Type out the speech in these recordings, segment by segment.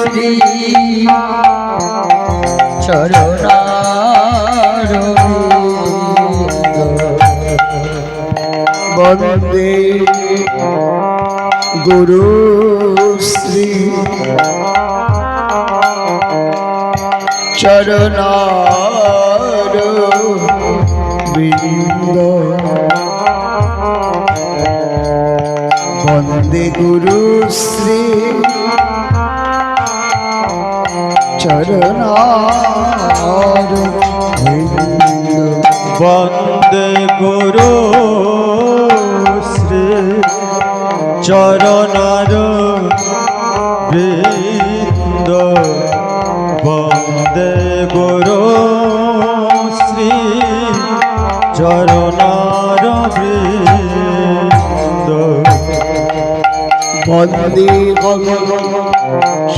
শ্রী চরণারবিন্দ বন্দে গুরু শ্রী চরণার বৃন্দ বন্দে গুরু শ্রী চরণার বৃন্দ গুরু শ্রী চরণার বৃন্দ বন্দে গুরু শ্রী চরণার বৃন্দ বন্দে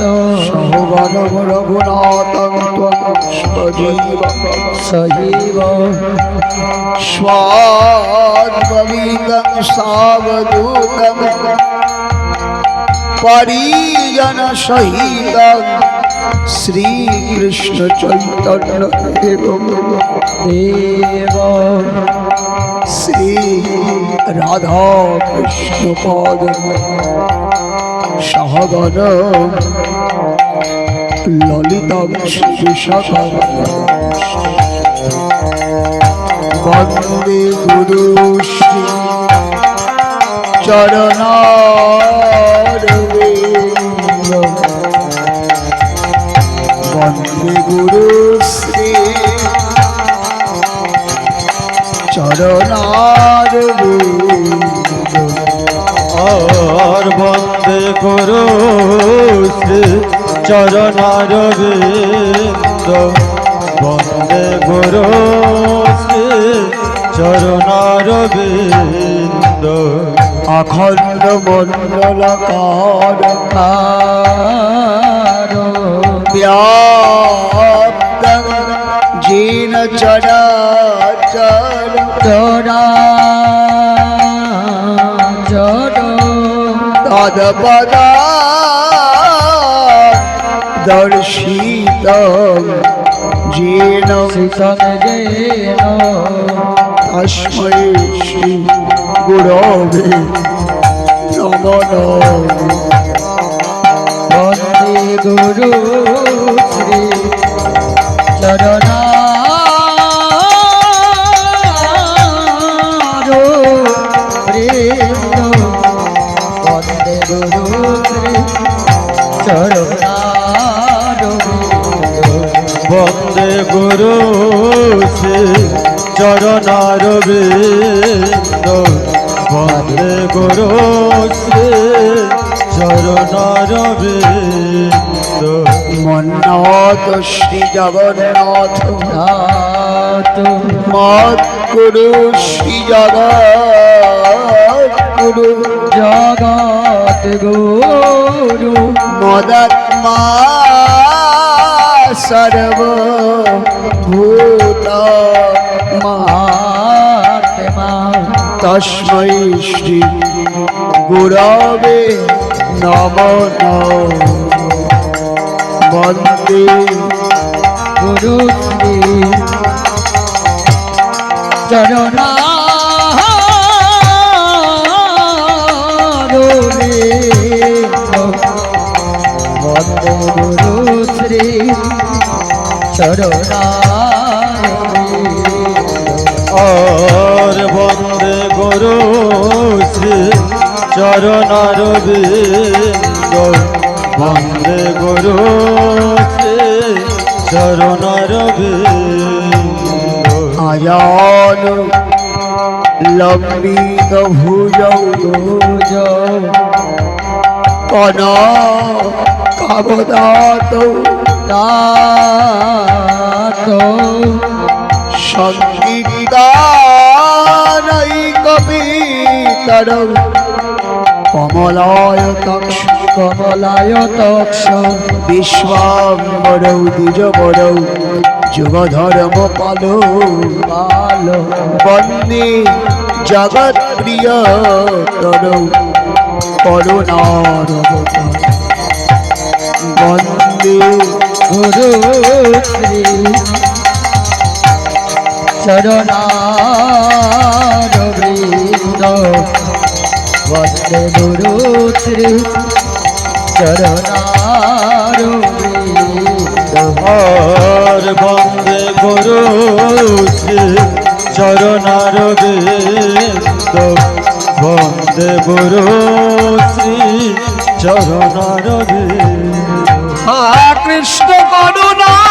शोभनं रघुनाथं त्वं स्वजीव सजीव स्वाद्भवीतं सावधूतं देव। श्री राधा कृष्ण पद। সহগণ ললিত বিশাখা বন্দে গুরু শ্রী চরণার বন্দে গুরু শ্রী চরণার। আর বন্দে গুরু শ্রী চরণার বৃন্দ গুরু শ্রী চরণার বৃন্দ অখণ্ড মণ্ডলকার কারও ব্যাপ্ত জিন চরাচর চরা চর তদপদা দর্শিত শীতন যেন শ্রী গুরবে নমঃ বন্দে গুরু শ্রী চরণা গুরু শ্রী চরণার বৃন্দ গুরু শ্রী চরণার বৃন্দ মন্নাথ শ্রী জগন্নাথ নাথ মত গুরু শ্রী জগৎ গুরু জগৎ গুরু। মদাত্মা সর্বভূত মহাত্মা তস্मै শ্রী গুরবে নম বন্দে গুরু চরণা আর বন্দে গুরু শ্রী চরণার বৃন্দ গুরু শ্রী চরণার বৃন্দ আয়ান লম্বিত ভুজৌ কাবদাত তাত সঙ্গীতানৈকবিত তর কমলায় তক্ষ কমলায় তক্ষ বিশ্বাম্বরৌ দ্বিজবরৌ যুগধর্ম পালো কালো বন্দে জগৎ প্রিয় তরৌ করুণারবত। বন্দে গুরু শ্রী চরণারবিন্দ বন্দে গুরু শ্রী চরণারবিন্দ বন্দে গুরু শ্রী চরণার বিন্দ গুরু শ্রী চরণার হা কৃষ্ণ করুণা।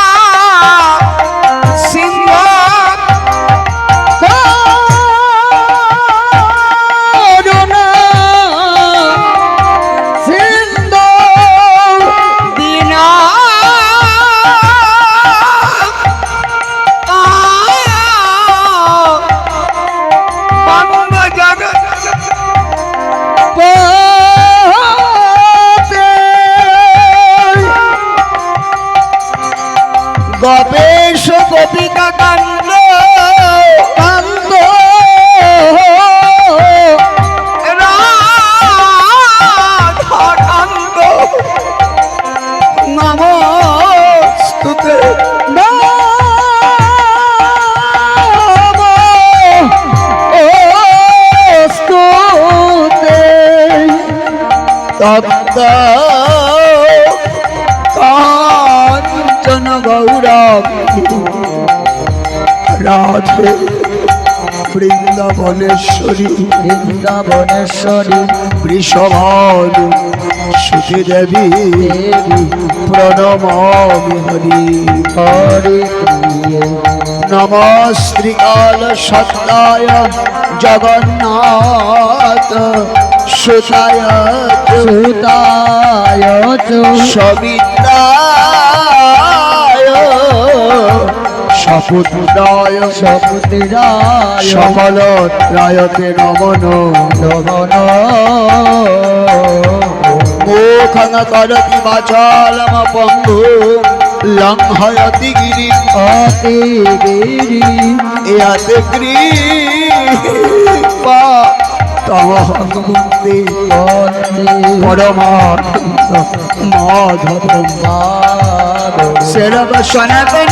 গবেশ কান্দ রাধাকান্ত নমস্তুতে তপ্ত রাধে বৃন্দাবনেশ্বরী বৃন্দাবনেশ্বরী বৃষভানু সুখী দেবী প্রণমামি হরি। হরে প্রিয়ে। নমস্ত্রিকাল সত্যায় জগন্নাথ সুতায় সুতায় চ সবিতায় সপুত্রায় সপুত্রায় সকল ত্রায়তে নমন নমন। মুখং করতি বাচালম পঙ্গু লঙ্ঘয়তি গিরি। অতি গিরি। ইয়াতে কৃপা তমহং মুক্তি বন্দে পরমানন্দ মাধবম মাধব সেরব সনাতন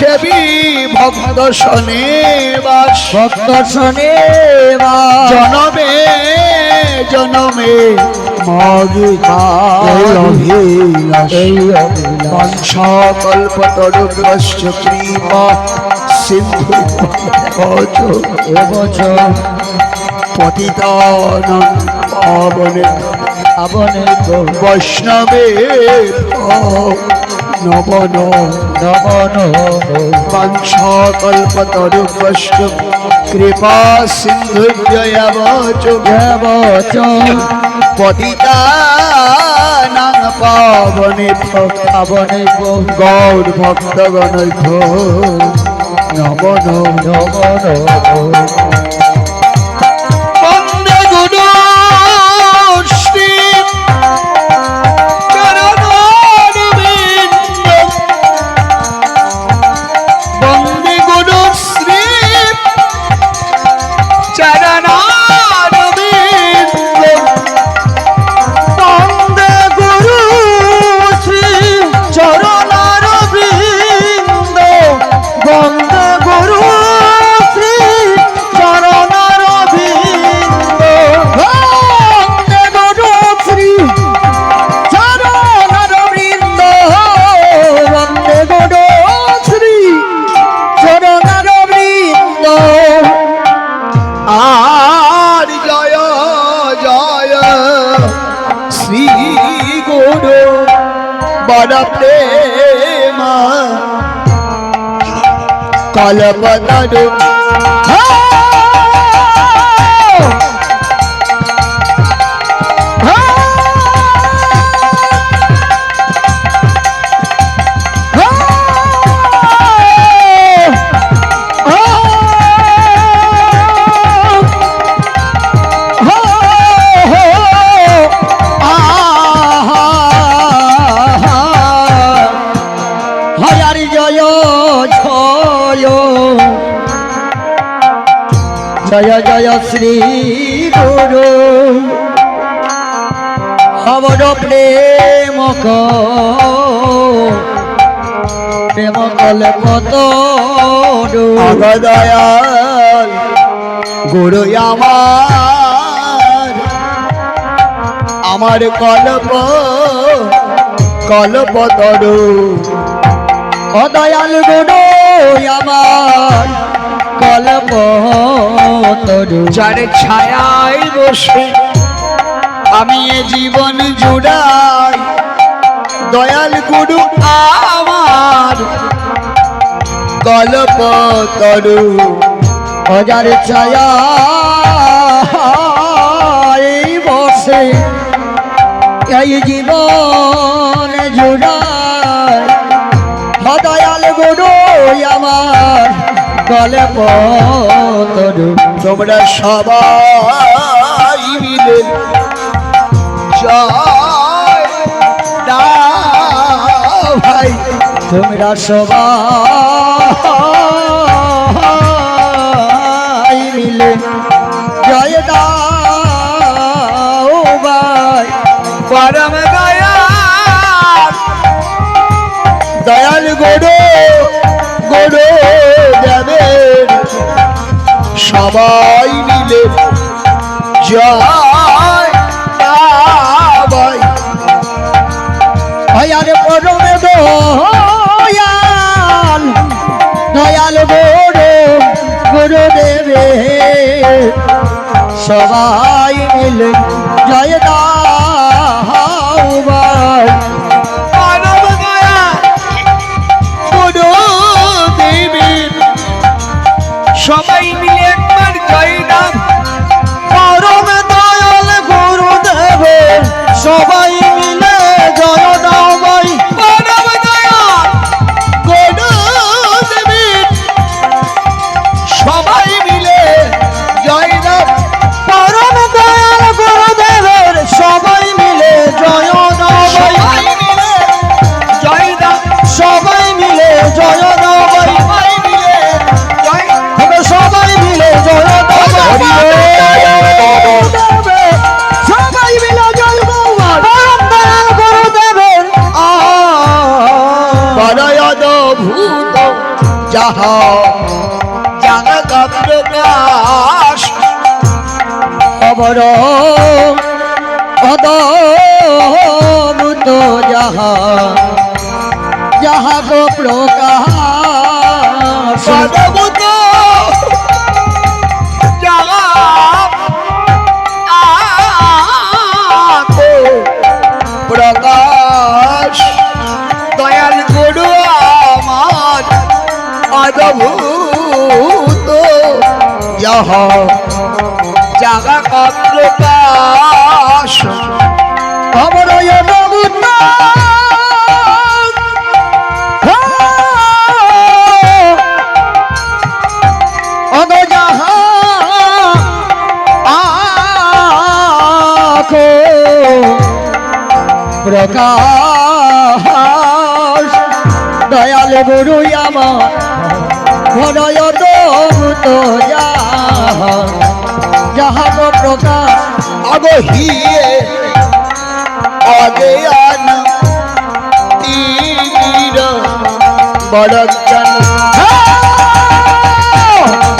সেবী ভক্ত শনে বাস। ভক্ত শোনে জনমে জনমে কৃপা সিন্ধু পাবনে। খাবনে গো। বৈষ্ণবের নবন নমন বাঞ্ছাকল্পতরু বৈষ্ণব কৃপা সিন্ধু জয়াবচ দেবচ পতিতা নাং পাবনে খাবনে গো গৌর ভক্তগণ নবন নমন বন্দে কলপতরু প্রেম কলে কত অগদয়াল গুরু আমার। আমার কল্প তরু। অদয়াল গুরু আমার কল্প তরু। যার ছায়ায় বসে আমি এ জীবন জুড়াই দয়াল গুরু আমার। কল্প তরু হাজার ছায়া বসে এই জীবন জুড়ায়। হদয়াল গুরু আমার গল্প তরু তোমরা সবাই মিলে জয় ভাই তোমরা সবাই মিলে জয় দাও ভাই। পরম দয়াল দয়াল গোড়ো গোড়ো দেবেন। সবাই মিলে জয় ভাই, আরে পরমে দয়াল দয়াল গুরু গুরু দেবে সবাই মিলে জয় ভাই পরম দয়াল ভূত যাহা জাগত প্রকাশ খবর অদমুত যাহা যাহ প্রকাশ। জাগা কপ্রকাশ। অমরয় নমুন্ন প্রকাশ। দয়াল গুরু আমার ভরয় দমুত যাহা যাহা গো প্রকাশ আগ হিয়ে আগে আনা তীর বড়জন অজ্ঞান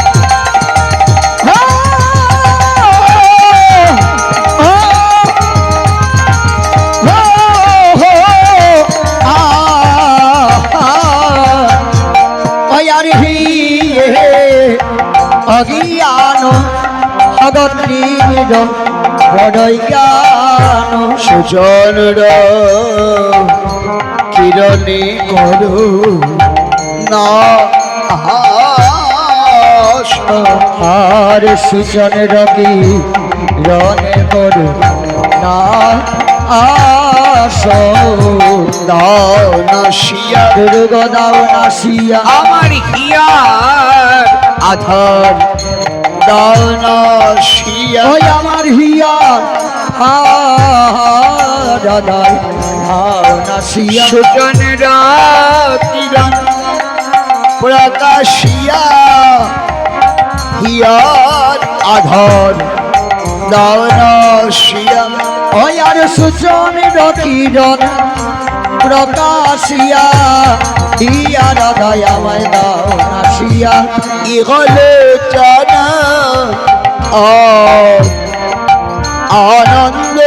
সুজন কিরণে করু। আর সুজন রকি রনে করু না দাও দুর্গ দাও নাসিয়া আমার হিয়ার আধার দাও নাসিয়া ওই আমার হিয়া দাদাই ভাও নাসিয়া সুজনরা কিরণ প্রকাশিয়া। হিয়ার আধার। দাও নাসিয়া ওই আর সুজন রকিরন প্রকাশিয়া হিয়া দাদাই আমায় দাও নাসিয়া ইগলে জানা আর আনন্দ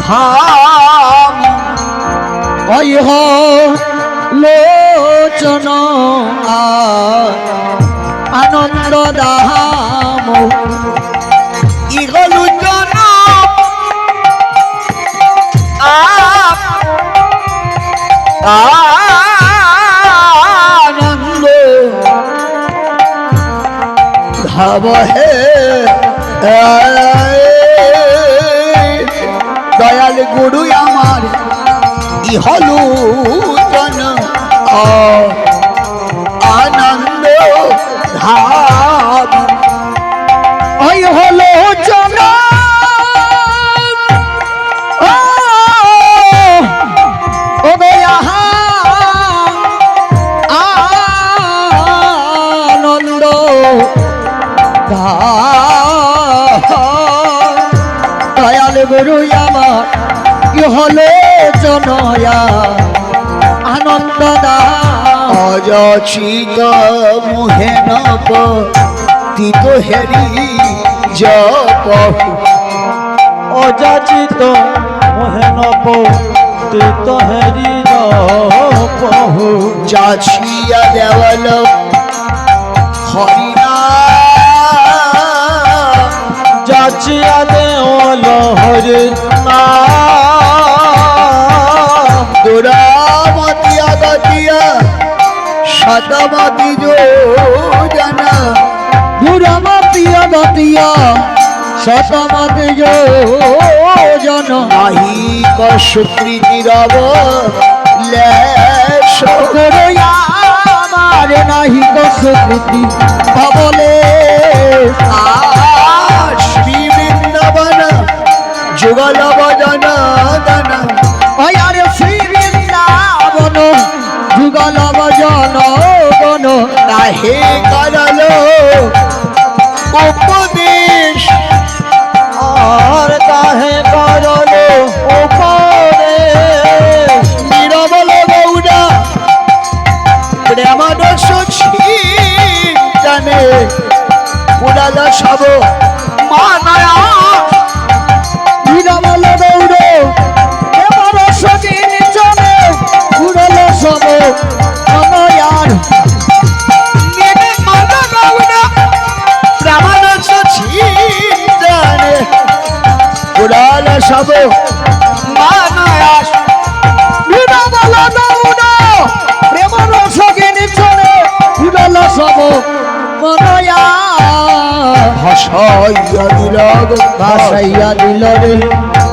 ধাম ওই লোচন আনন্দ দাহাম আনন্দ। ধাম হে দয়াল গুরু আমার ইহলু জন আনন্দ ধাম। গুরু আমার কি হলো জনয়া। আনন্দ অযাচিত মুহে নব তিত হেরি জপ। অযাচিত মোহেন তীত হেরি পহু যাছিয়া দেওয়াল হরিনা যাচিয়া দেওয়াল হরি না দুরামতিয়া গতিয়া শতমতি যোজনা দুরমতীয় গতীয় শতমত যোজন নাহি কশুকৃতি রব লেশ করয়া আমার নাহি কসুকৃতি আর শ্রী বৃন্দাবন যুগল বদন দন অয়ার শ্রী বৃন্দাবন যুগল ভজন গণ তাহে করল উপদেশ আর কাহে করল উপদেশ নিরবল গৌরা প্রেমরস জানে পুরাল সব। মানয়া বিরমল দৌড়। এবার সদিন চলে উড়ল সব। জানে। পুরাল সব। মনয়া দিল ভাসাইয়া দিল রে।